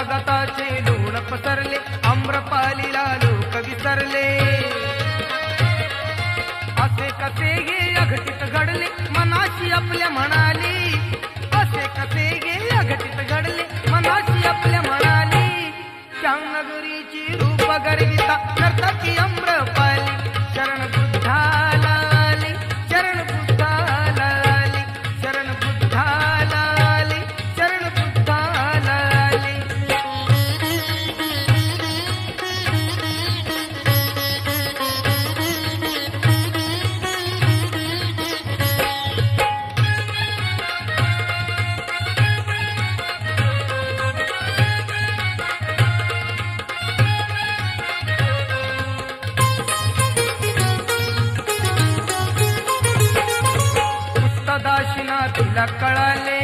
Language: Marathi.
जगाताचे लोण पसरले आम्रपालीला लोक विसरले. असे कसे गे अघटित घडले? मनाशी आपल्या म्हणाले असे कसे गे अघटित घडले? मनाशी आपल्या म्हणाले श्यामनगरीची रूप गर्विता ढकड़ले